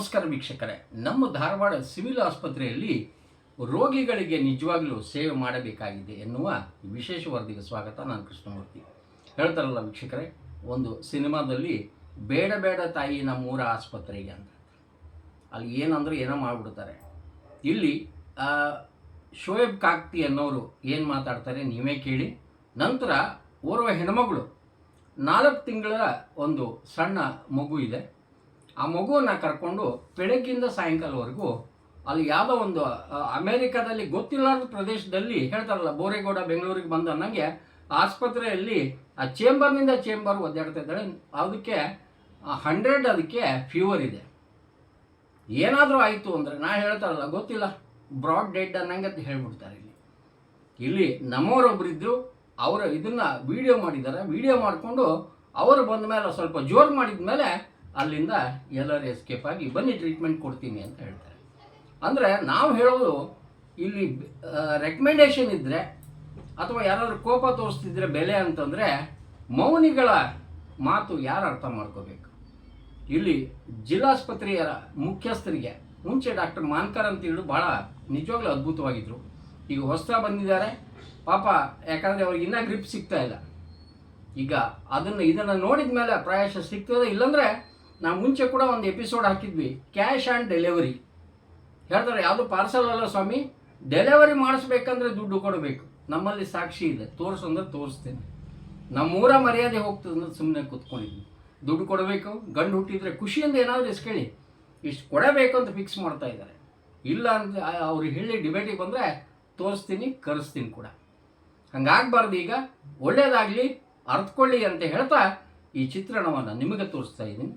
ನಮಸ್ಕಾರ ವೀಕ್ಷಕರೇ. ನಮ್ಮ ಧಾರವಾಡ ಸಿವಿಲ್ ಆಸ್ಪತ್ರೆಯಲ್ಲಿ ರೋಗಿಗಳಿಗೆ ನಿಜವಾಗಲೂ ಸೇವೆ ಮಾಡಬೇಕಾಗಿದೆ ಎನ್ನುವ ವಿಶೇಷ ವರದಿಗೆ ಸ್ವಾಗತ. ನಾನು ಕೃಷ್ಣಮೂರ್ತಿ. ಹೇಳ್ತಾರಲ್ಲ ವೀಕ್ಷಕರೇ, ಒಂದು ಸಿನಿಮಾದಲ್ಲಿ ಬೇಡ ಬೇಡ ತಾಯಿ ನಮ್ಮೂರ ಆಸ್ಪತ್ರೆಗೆ ಅಂತ. ಅಲ್ಲಿ ಏನಂದ್ರೆ ಏನೋ ಮಾಡಿಬಿಡ್ತಾರೆ. ಇಲ್ಲಿ ಶೋಯಬ್ ಕಾಕ್ತಿ ಅನ್ನೋರು ಏನು ಮಾತಾಡ್ತಾರೆ ನೀವೇ ಕೇಳಿ. ನಂತರ ಓರ್ವ ಹೆಣ್ಮಗಳು, ನಾಲ್ಕು ತಿಂಗಳ ಒಂದು ಸಣ್ಣ ಮಗು ಇದೆ. ಆ ಮಗುವನ್ನು ಕರ್ಕೊಂಡು ಬೆಳಗ್ಗಿಂದ ಸಾಯಂಕಾಲವರೆಗೂ ಅಲ್ಲಿ ಯಾವುದೋ ಒಂದು ಅಮೇರಿಕಾದಲ್ಲಿ ಗೊತ್ತಿಲ್ಲದ ಪ್ರದೇಶದಲ್ಲಿ ಹೇಳ್ತಾರಲ್ಲ, ಬೋರೇಗೌಡ ಬೆಂಗಳೂರಿಗೆ ಬಂದ ನನಗೆ ಆಸ್ಪತ್ರೆಯಲ್ಲಿ ಆ ಚೇಂಬರ್ನಿಂದ ಚೇಂಬರ್ ಒದ್ದಾಡ್ತಾ ಇದ್ದಾಳೆ. ಅದಕ್ಕೆ ಹಂಡ್ರೆಡ್ ಅದಕ್ಕೆ ಫೀವರ್ ಇದೆ. ಏನಾದರೂ ಆಯಿತು ಅಂದರೆ, ನಾ ಹೇಳ್ತಾರಲ್ಲ, ಗೊತ್ತಿಲ್ಲ, ಬ್ರಾಡ್ ಡೆಡ್ ಅನ್ನಂಗೆ ಅಂತ ಹೇಳ್ಬಿಡ್ತಾರೆ ಇಲ್ಲಿ. ಇಲ್ಲಿ ನಮ್ಮವರೊಬ್ಬರಿದ್ದರು ಅವರ ಇದನ್ನು ವಿಡಿಯೋ ಮಾಡಿದ್ದಾರೆ. ವಿಡಿಯೋ ಮಾಡಿಕೊಂಡು, ಅವರು ಬಂದ ಮೇಲೆ ಸ್ವಲ್ಪ ಜೋರು ಮಾಡಿದ ಮೇಲೆ ಅಲ್ಲಿಂದ ಎಲ್ಲರೂ ಎಸ್ಕೇಪ್ ಆಗಿ ಬನ್ನಿ ಟ್ರೀಟ್ಮೆಂಟ್ ಕೊಡ್ತೀನಿ ಅಂತ ಹೇಳ್ತಾರೆ. ಅಂದರೆ ನಾವು ಹೇಳೋದು ಇಲ್ಲಿ ರೆಕಮೆಂಡೇಶನ್ ಇದ್ದರೆ ಅಥವಾ ಯಾರಾದರೂ ಕೋಪ ತೋರಿಸ್ತಿದ್ರೆ ಬೆಲೆ ಅಂತಂದರೆ ಮೌನಿಗಳ ಮಾತು ಯಾರು ಅರ್ಥ ಮಾಡ್ಕೋಬೇಕು? ಇಲ್ಲಿ ಜಿಲ್ಲಾಸ್ಪತ್ರೆಯ ಮುಖ್ಯಸ್ಥರಿಗೆ, ಮುಂಚೆ ಡಾಕ್ಟರ್ ಮಾನ್ಕರ್ ಅಂತ ಹೇಳಿ ಭಾಳ ನಿಜವಾಗ್ಲೂ ಅದ್ಭುತವಾಗಿದ್ದರು ಈಗ ಹೊಸ ಬಂದಿದ್ದಾರೆ. ಪಾಪ, ಯಾಕಂದರೆ ಅವ್ರಿಗೆ ಇನ್ನೂ ಗ್ರಿಪ್ ಸಿಗ್ತಾ ಇಲ್ಲ. ಈಗ ಅದನ್ನು, ಇದನ್ನು ನೋಡಿದ ಮೇಲೆ ಪ್ರಾಯಶಃ ಸಿಗ್ತದೆ ಇಲ್ಲಾಂದರೆ ನಾವು ಮುಂಚೆ ಕೂಡ ಒಂದು ಎಪಿಸೋಡ್ ಹಾಕಿದ್ವಿ ಕ್ಯಾಶ್ ಆ್ಯಂಡ್ ಡೆಲಿವರಿ ಹೇಳ್ತಾರೆ, ಯಾವುದು ಪಾರ್ಸಲ್ ಅಲ್ಲ ಸ್ವಾಮಿ? ಡೆಲಿವರಿ ಮಾಡಿಸ್ಬೇಕಂದ್ರೆ ದುಡ್ಡು ಕೊಡಬೇಕು. ನಮ್ಮಲ್ಲಿ ಸಾಕ್ಷಿ ಇದೆ, ತೋರಿಸು ಅಂದ್ರೆ ತೋರಿಸ್ತೇನೆ. ನಮ್ಮೂರ ಮರ್ಯಾದೆ ಹೋಗ್ತದೆ ಅಂದ್ರೆ ಸುಮ್ಮನೆ ಕೂತ್ಕೊಂಡಿದ್ವಿ. ದುಡ್ಡು ಕೊಡಬೇಕು, ಗಂಡು ಹುಟ್ಟಿದ್ರೆ ಖುಷಿಯಿಂದ ಏನಾದರೂ ಇಸ್ಕೇಳಿ ಇಷ್ಟು ಕೊಡಬೇಕು ಅಂತ ಫಿಕ್ಸ್ ಮಾಡ್ತಾ ಇದ್ದಾರೆ. ಇಲ್ಲ ಅಂತ ಅವ್ರು ಹೇಳಿ ಡಿಬೇಟಿಗೆ ಬಂದರೆ ತೋರಿಸ್ತೀನಿ, ಕರೆಸ್ತೀನಿ ಕೂಡ. ಹಂಗಾಗಬಾರ್ದು ಈಗ. ಒಳ್ಳೆಯದಾಗಲಿ ಅರ್ಥಕೊಳ್ಳಿ ಅಂತ ಹೇಳ್ತಾ ಈ ಚಿತ್ರಣವನ್ನು ನಿಮಗೆ ತೋರಿಸ್ತಾ ಇದ್ದೀನಿ.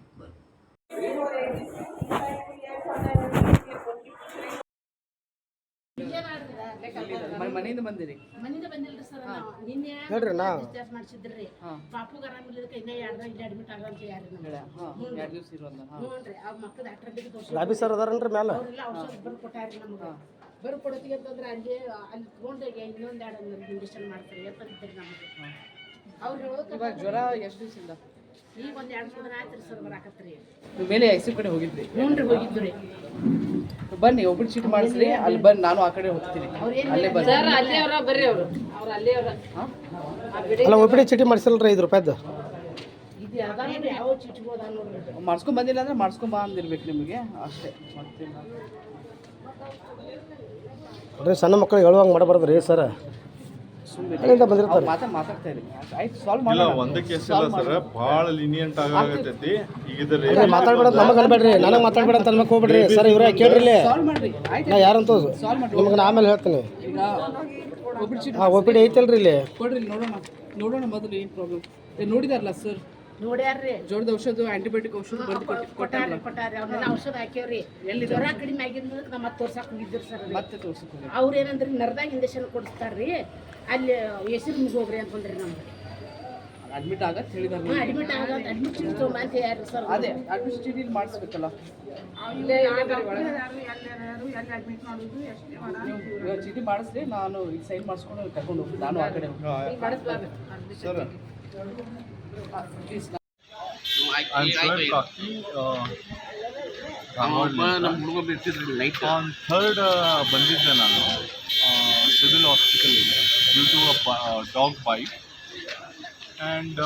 ಮನೆಯಿಂದ ಬಂದಿರಿ. ಬಂದಿಲ್ರಿ ಸರ್ ನಾವು ನಿನ್ನೆ ಹೇಳ್ರಿ ನಾ ಡಿಸ್ಚಾರ್ಜ್ ಮಾಡಿಸಿದ್ರಿ. ಹಾಂ. ಪಾಪುಗ ಆರಾಮಿಲ್ಲದಕ್ಕೆ ಇನ್ನ ಎರಡು ಇಲ್ಲಿ ಅಡ್ಮಿಟ್ ಆಗಂತ ಯಾರು ಎರಡು ದಿವಸ ರೀ. ಆ ಮಕ್ಕಳು ಡಾಕ್ಟರ್ ಬಿದ್ದು ಲಾಬಿ ಸರ್ ಅದಾರನ್ರಿ ಮ್ಯಾಲ? ಅವರೆಲ್ಲ ಔಷಧ ಬರ್ದು ಕೊಟ್ಟಾರಿ ನಮ್ಗೆ. ಬರ್ದು ಕೊಡೋತಿಗೆ ಅಂತಂದ್ರೆ ಅಲ್ಲಿ ಅಲ್ಲಿ ಇನ್ನೊಂದ್ ಇನ್ನೊಂದು ಎರಡು ಇಂಜೆಕ್ಷನ್ ಮಾಡ್ತಾರೆ. ನಮಗೆ. ಅವ್ರು ಜ್ವರ ಎಷ್ಟು ದಿವಸದಿಂದ? ಈಗ ಒಂದು ಎರಡು ಮೂರು ದಿನ ಆಯ್ತು ರೀ ಸರ್ ಬರಾಕತ್ರಿ. ನೀವು ಮೇಲೆ ಐ ಸಿ ಕಡೆ ಹೋಗಿದ್ರಿ? ಹ್ಞೂ ರೀ ಹೋಗಿದ್ದು ರೀ. ಬನ್ನಿ ಒಬ್ಬರು ಚೀಟ್ ಮಾಡಿಸ್ರಿ ಅಲ್ಲಿ ಬಂದು ನಾನು ಆ ಕಡೆ ಹೋಗ್ತೀನಿ. ಅಲ್ಲೇ ಸರ್ ಅಲ್ಲೇ ಅವರ ಬರ್ರಿ ಅವರು. ಅವ್ರು ಅಲ್ಲೇ ಅವರ. ಚೀಟಿ ಮಾಡಿಸಲ್ರಿ ಐದು ರೂಪಾಯ್ದು. ಇದು ನೋಡ್ರಿ ಮಾಡಿಸ್ಕೊಂಡ್ ಬಂದಿಲ್ಲ ಅಂದ್ರೆ ಮಾಡಿಸ್ಕೊಂಡ್ ಬಾ ಅಂದಿರ್ಬೇಕು ನಿಮಗೆ. ಅಷ್ಟೇ ಮತ್ತೆ ಸಣ್ಣ ಮಕ್ಕಳಿಗೆ ಹೇಳುವಂಗೆ ಮಾಡಬಾರ್ದು ರೀ ಸರ್. ಅಲ್ಲಿಂದ ಬಂದಿರ್ತಾರೆ. ಮಾತಾ ಮಾತಾಡ್ತಾ ಇರಿ. ಸಾಲ್ವ್ ಮಾಡೋಣ. ಒಂದೇ ಕೇಸ್ ಇಲ್ಲ ಸರ್. ಭಾಳ ಲಿನಿಯಂಟ್ ಆಗಾಗತೈತಿ ಈಗ ಮಾತಾಡ್ಬೇಡ ನಮಗೆ ಅನ್ಬೇಡ್ರಿ. ನನಗೆ ಮಾತಾಡ್ಬೇಡ ಅಂತ ಅನ್ಬೇಕು ಹೋಗ್ಬೇಡ್ರಿ. ಸರ್ ಇವ್ರ ಕೇಳ್ರಿ ನಾ ಯಾರಂತ ನಿಮ್ಗೆ ನಾ ಆಮೇಲೆ ಹೇಳ್ತೀನಿ. ಹಾಂ ಐತಲ್ರಿ ಇಲ್ಲಿ. ಕೊಡ್ರಿ ಇಲ್ಲಿ ನೋಡೋಣ. ನೋಡೋಣ ಮೊದಲು ಏನು ಪ್ರಾಬ್ಲಮ್ ನೋಡಿದಾರಲ್ಲ ಸರ್? ನೋಡ್ಯಾರ್ರಿ. ಜೋಳದ ಔಷಧ ಆಂಟಿಬಯೋಟಿಕ್ ಔಷಧ ಬರ್ದು ಕೊಟ್ಟು ಕೊಟ್ಟಾರಿ ಕೊಟ್ಟಾರಿ ಅವ್ರನ್ನೆಲ್ಲ ಔಷಧ ಹಾಕ್ಯವ್ರಿ. ಎಲ್ಲಿ ಜ್ವರ ಕಡಿಮೆ ಆಗಿದ್ದಕ್ಕೆ ನಮ್ಮ ಮತ್ತೆ ತೋರ್ಸಕ್ ಹೋಗಿದ್ರು ಸರ್ ಮತ್ತೆ ತೋರ್ಸಕ್ಕೆ ಹೋಗಿ ಅವ್ರು ಏನಂದ್ರಿ ನರ್ದಾಗ ಇಂಜೆಕ್ಷನ್ ಕೊಡಿಸ್ತಾರ್ರಿ. ಅಲ್ಲಿ ಹೆಸರು ಮುಗೋಗ್ರಿ ಅಂತಂದ್ರಿ ನಮ್ಗೆ. ಅಡ್ಮಿಟ್ ಆಗತ್ತೆ ಹೇಳಿದಾರೆ ಹ್ಞೂ ಅಡ್ಮಿಟ್ ಆಗೋದು ಅಡ್ಮಿಟ್ ತೊಗೊಂಬ ಅಂತ ಯಾರು ಸರ್ ಅದೇ ಅಡ್ಮಿಟ್ ಚೀಟಿ ಮಾಡಿಸ್ಬೇಕಲ್ಲ? ನೀವು ಇವಾಗ ಚೀಟಿ ಮಾಡಿಸ್ರಿ ನಾನು ಈಗ ಸೈನ್ ಮಾಡಿಸ್ಕೊಂಡು ಕರ್ಕೊಂಡು ಹೋಗ್ತೀನಿ. ನಾನು ಆ ಕಡೆ ಹೋಗ್ತೀನಿ. Sir. I'm Shoaib Kaki. Uh, on third ಬಂದಿದ್ದೆ ನಾನು ಸಿವಿಲ್ ಹಾಸ್ಪಿಟಲಿಗೆ due to dog bite and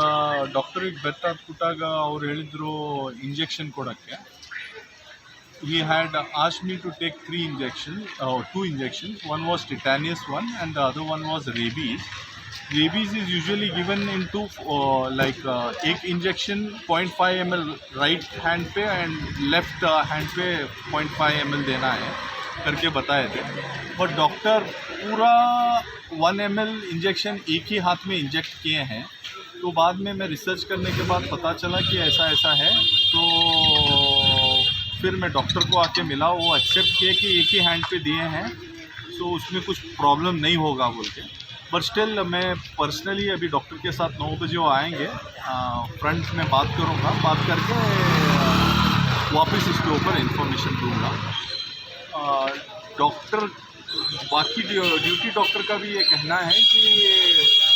ಡಾಕ್ಟರಿಗೆ ಬೆತ್ತಾದ ಕೊಟ್ಟಾಗ ಅವ್ರು ಹೇಳಿದರು ಇಂಜೆಕ್ಷನ್ ಕೊಡೋಕ್ಕೆ he had asked me to take three injections, uh, two injections. One was tetanus one, and the other one was rabies. Rabies is usually into uh, like uh, एक injection 0.5 ml right hand पे and left uh, hand पे 0.5 ml देना है करके बताए थे। But doctor पूरा one M L injection एक ही हाथ में इंजेक्ट किए हैं। तो बाद में मैं रिसर्च करने के बाद पता चला कि ऐसा ऐसा है। तो फिर मैं डॉक्टर को आके मिला वो एक्सेप्ट किए कि एक ही हैंड पे दिए हैं। तो उसमें कुछ प्रॉब्लम नहीं होगा बोल के। बट स्टिल मैं पर्सनली अभी डॉक्टर के साथ नौ बजे वो आएँगे। फ्रंट में बात करूँगा। बात करके वापस इसके ऊपर इंफॉर्मेशन दूँगा। डॉक्टर बाकी ड्यूटी डॉक्टर का भी ये कहना है कि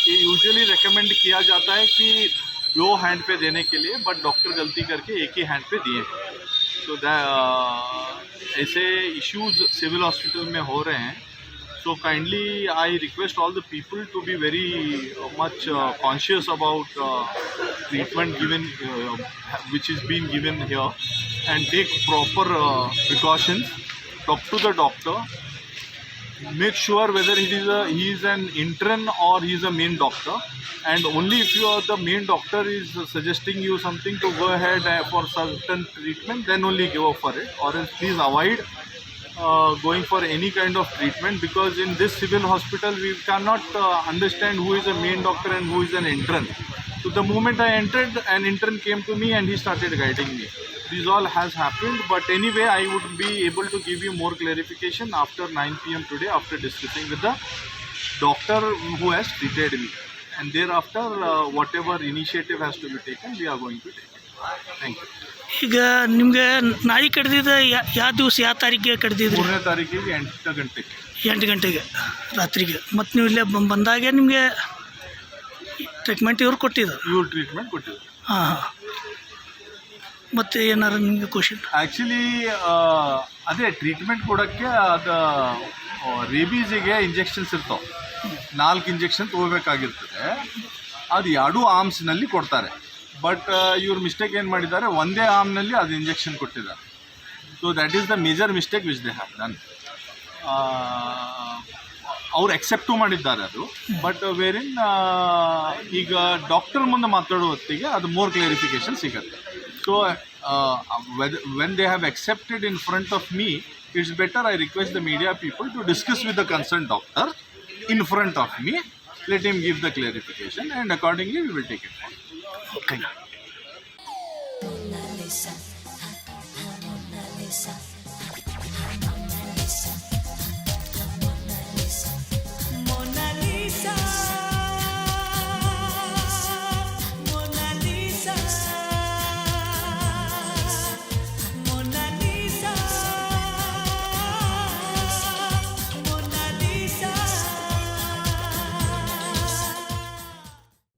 ये यूजुअली रिकमेंड किया जाता है कि दो हैंड पे देने के लिए बट डॉक्टर गलती करके एक ही हैंड पे दिए। सो ऐसे इश्यूज़ सिविल हॉस्पिटल में हो रहे हैं। So kindly i request all the people to be very uh, much uh, conscious about uh, treatment given uh, which is being given here. And take proper uh, precautions. Talk to the doctor. Make sure whether it is a he is an intern or he is a main doctor. And only if you are the main doctor is suggesting you something to go ahead uh, for certain treatment then only go for it. Or else please avoid uh, going for any kind of treatment because in this civil hospital we cannot uh, understand who is a main doctor and who is an intern. So the moment I entered, an intern came to me and he started guiding me. This all has happened, but anyway, I would be able to give you more clarification after 9 p.m. today after discussing with the doctor who has treated me. And thereafter, uh, whatever initiative has to be taken, we are going to take it. Thank you. ಈಗ ನಿಮಗೆ ನಾಯಿ ಕಡ್ದಿದ್ದು ಯಾವ ದಿವಸ ಯಾವ ತಾರೀಕಿಗೆ ಕಡ್ದಿದ್ರಿ? ಮೂರನೇ ತಾರೀಕಿಗೆ ಎಂಟು ಗಂಟೆಗೆ. ಎಂಟು ಗಂಟೆಗೆ ರಾತ್ರಿಗೆ. ಮತ್ತು ನೀವು ಇಲ್ಲೇ ಬಂದಾಗೆ ನಿಮಗೆ ಟ್ರೀಟ್ಮೆಂಟ್ ಇವ್ರು ಕೊಟ್ಟಿದ್ದು? ಇವ್ರು ಟ್ರೀಟ್ಮೆಂಟ್ ಕೊಟ್ಟಿದ್ರು ಹಾಂ ಹಾಂ. ಮತ್ತು ಏನಾರು ನಿಮಗೆ ಕ್ವಶನ್ ಆ್ಯಕ್ಚುಲಿ ಅದೇ ಟ್ರೀಟ್ಮೆಂಟ್ ಕೊಡೋಕ್ಕೆ ಅದು ರೇಬೀಸಿಗೆ ಇಂಜೆಕ್ಷನ್ಸ್ ಇರ್ತಾವೆ. ನಾಲ್ಕು ಇಂಜೆಕ್ಷನ್ ತೊಗೋಬೇಕಾಗಿರ್ತದೆ. ಅದು ಎರಡೂ ಆರ್ಮ್ಸ್ನಲ್ಲಿ ಕೊಡ್ತಾರೆ. ಬಟ್ ಇವ್ರ ಮಿಸ್ಟೇಕ್ ಏನು ಮಾಡಿದ್ದಾರೆ? ಒಂದೇ ಆರ್ಮ್ನಲ್ಲಿ ಅದು ಇಂಜೆಕ್ಷನ್ ಕೊಟ್ಟಿದ್ದಾರೆ. So that is the major mistake which they have done ಅವ್ರು ಎಕ್ಸೆಪ್ಟು ಮಾಡಿದ್ದಾರೆ ಅದು. ಬಟ್ ವೇರಿನ್ ಈಗ ಡಾಕ್ಟರ್ ಮುಂದೆ ಮಾತಾಡೋ ಹೊತ್ತಿಗೆ ಅದು ಮೋರ್ ಕ್ಲಾರಿಫಿಕೇಶನ್ ಸಿಗುತ್ತೆ. So when they have accepted in front of me it's better I request the media people to discuss with the concern doctor in front of me let him give the clarification and accordingly we take take it. 我跟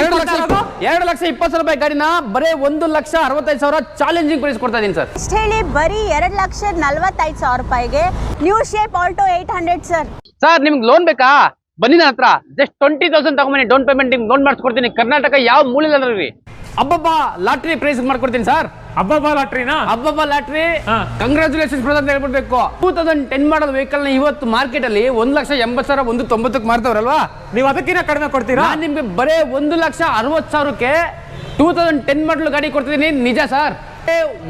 ಎರಡು ಲಕ್ಷ ಎರಡು ಲಕ್ಷ ಇಪ್ಪತ್ತು ಸಾವಿರ ರೂಪಾಯಿ ಗಾಡಿನ ಬರೀ ಒಂದು ಲಕ್ಷ ಅರವತ್ತೈದು ಸಾವಿರ ಚಾಲೆಂಜಿಂಗ್ ಪ್ರೈಸ್ ಕೊಡ್ತಾ ಇದ್ದೀನಿ ಸರ್. ಇಷ್ಟ ಹೇಳಿ ಬರೀ ಎರಡು ಲಕ್ಷ ನಲ್ವತ್ತೈದು ಸಾವಿರ ರೂಪಾಯಿಗೆ new shape Alto eight hundred sir sir ನಿಮ್ಗೆ ಲೋನ್ ಬೇಕಾ? ಬನ್ನಿ ನನ್ನ ಹತ್ರ. ಜಸ್ಟ್ ಟ್ವೆಂಟಿ ತೌಸಂಡ್ ತಗೊಂಬನ್ನಿ. ಡೌನ್ ಪೇಮೆಂಟ್ ನಿಮ್ಗೆ ಲೋನ್ ಮಾಡಿಸ್ಕೊಡ್ತೀನಿ. ಕರ್ನಾಟಕ ಯಾವ ಮೂಲೆಯಲ್ಲಿ ಅಬ್ಬಬ್ಬಾ ಲಾಟ್ರಿ ಪ್ರೈಸ್ ಮಾಡ್ಕೊಡ್ತೀನಿ ಸರ್. ಹಬ್ಬ ಲಾಟ್ರಿನಾ? ಅಬ್ಬಬ್ಬಾ ಲಾಟ್ರಿ? ಕಂಗ್ರಾಚುಲೇಷನ್ ಪ್ರಧಾನ ಬ್ರದರ್ ಅಂತ ಹೇಳ್ಬಿಡ್ಬೇಕು. ಟೂ ತೌಸಂಡ್ ಟೆನ್ ಮಾಡಲ್ ವೆಹಿಕಲ್ನ ಇವತ್ತು ಮಾರ್ಕೆಟ್ ಅಲ್ಲಿ ಒಂದ್ ಲಕ್ಷ ಎಂಬತ್ ಸಾವಿರ ಒಂದು ತೊಂಬತ್ತಕ್ಕೆ ಮಾರ್ತವ್ರಲ್ವಾ ನೀವು ಅದಕ್ಕಿಂತ ಕಡಿಮೆ ಕೊಡ್ತೀರಾ? ನಾನು ನಿಮ್ಗೆ ಬರೇ ಒಂದು ಲಕ್ಷ ಅರವತ್ ಸಾವಿರಕ್ಕೆ ಟೂ ತೌಸಂಡ್ ಟೆನ್ ಮಾಡಲ್ ಗಾಡಿ ಕೊಡ್ತಿದ್ದೀನಿ. ನಿಜ ಸರ್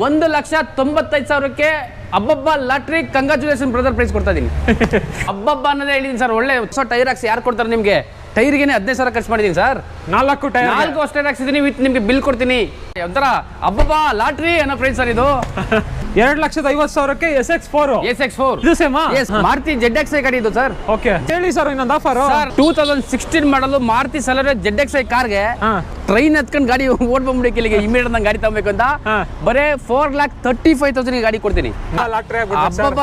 ಒಂದು ಲಕ್ಷ ತೊಂಬತ್ತೈದು ಸಾವಿರಕ್ಕೆ ಅಬ್ಬಬ್ಬ ಲಾಟ್ರಿ ಕಂಗ್ರಾಚುಲೇಷನ್ ಬ್ರದರ್ ಪ್ರೈಸ್ ಕೊಡ್ತಾ ಇದೀನಿ. ಅಬ್ಬಬ್ಬ ಅನ್ನೋದೇ ಹೇಳಿದೀನಿ ಸರ್ ಒಳ್ಳೆ ಹೊಸ ಟೈರ್ ಹಾಕ್ಸಿ ಯಾರು ಕೊಡ್ತಾರೆ ನಿಮಗೆ? ಟೈರ್ಗೆನೆ ಹದಿನೈದು ಸಾವಿರ ಖರ್ಚು ಮಾಡಿದೀನಿ ಸರ್. ನಾಲ್ಕು ಟೈರ್ ನಾಲ್ಕು ಅಷ್ಟೇ ಹಾಕ್ಸಿದ್ದೀನಿ ವಿತ್ ನಿಮ್ಗೆ ಬಿಲ್ ಕೊಡ್ತೀನಿ. ಒಂಥರ ಅಬ್ಬಬ್ಬಾ ಲಾಟ್ರಿ ಅನ್ನೋ ಪ್ರೈಸ್ ಸರ್ ಇದು. ಎರಡು ಲಕ್ಷದ ಐವತ್ತು ಸಾವಿರಕ್ಕೆ S X four S X four ಇದು ಸೇಮಾ ಮಾರುತಿ ಜೆಡ್ ಎಕ್ಸ್ ಐ ಗಾಡಿ ಇದು ಸರ್. ಓಕೆ ಹೇಳಿ ಸರ್ ಇನ್ನೊಂದು offer sir two thousand sixteen ಮಾಡಲು ಮಾರುತಿ ಸಲರ್ ಜೆಡ್ ಎಕ್ಸ್ ಐ ಕಾರ್ಗೆ. ಟ್ರೈನ್ ಹತ್ಕೊಂಡು ಗಾಡಿ ಓಡ್ ಬಂದ್ಬಿಡಿ ಇಲ್ಲಿಗೆ ಇಮಿಡಿಯೇಟ್ ನಂಗೆ ಗಾಡಿ ತಗೋಬೇಕು ಅಂತ. ಬರೇ four lakh thirty five thousand ಗಾಡಿ ಕೊಡ್ತೀನಿ.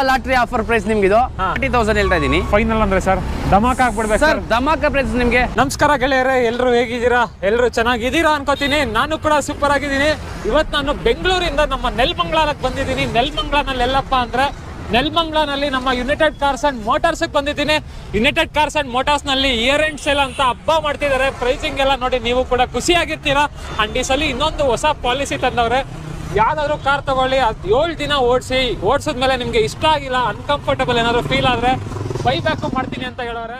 ಲಾಟ್ರಿ ಆಫರ್ ಪ್ರೈಸ್ ನಿಮ್ಗೆ ಇದು. ತರ್ಟಿ ತೌಸಂಡ್ ಹೇಳ್ತಾ ಇದ್ದೀನಿ ಫೈನಲ್ ಅಂದ್ರೆ ಸರ್ ಧಮಾಕ ಆಗ್ಬಿಡ್ಬೇಕು. ಸರ್ ಧಮಾಕ ಪ್ರೈಸ್ ನಿಮಗೆ. ನಮಸ್ಕಾರ ಗೆಳೆಯರೇ ಎಲ್ಲರೂ ಹೇಗಿದ್ದೀರಾ? ಎಲ್ಲರೂ ಚೆನ್ನಾಗಿದ್ದೀರಾ ಅನ್ಕೋತೀನಿ. ನಾನು ಕೂಡ ಸೂಪರ್ ಆಗಿದ್ದೀನಿ. ಇವತ್ತು ನಾನು ಬೆಂಗಳೂರಿಂದ ನಮ್ಮ ನೆಲ್ಮಂಗ್ಲಾರಕ್ಕೆ ಬಂದಿದ್ದೀನಿ. ನೆಲ್ಮಂಗ್ಲಾನಲ್ಲಿ ಎಲ್ಲಪ್ಪ ಅಂದ್ರೆ ನೆಲ್ಮಂಗ್ಲಾನಲ್ಲಿ ನಮ್ಮ ಯುನೈಟೆಡ್ ಕಾರ್ಸ್ ಅಂಡ್ ಮೋಟಾರ್ಸ್ ಬಂದಿದ್ದೀನಿ. ಯುನೈಟೆಡ್ ಕಾರ್ಸ್ ಅಂಡ್ ಮೋಟಾರ್ಸ್ನಲ್ಲಿ ಇಯರ್ ಎಂಡ್ ಸೇಲ್ ಅಂತ ಹಬ್ಬ ಮಾಡ್ತಿದ್ದಾರೆ. ಪ್ರೈಸಿಂಗ್ ಎಲ್ಲ ನೋಡಿ ನೀವು ಕೂಡ ಖುಷಿಯಾಗಿರ್ತೀರಾ? ಅಂಡ್ ಈ ಸಲ ಇನ್ನೊಂದು ಹೊಸ ಪಾಲಿಸಿ ತಂದವ್ರೆ. ಯಾವ್ದಾದ್ರು ಕಾರ್ ತಗೊಳ್ಳಿ. ಅದು ಏಳು ದಿನ ಓಡಿಸಿ ಓಡಿಸಿದ್ಮೇಲೆ ನಿಮಗೆ ಇಷ್ಟ ಆಗಿಲ್ಲ ಅನ್ಕಂಫರ್ಟಬಲ್ ಏನಾದ್ರು ಫೀಲ್ ಆದ್ರೆ ಬೈ ಬ್ಯಾಕ್ ಮಾಡ್ತೀನಿ ಅಂತ ಹೇಳೋರೆ.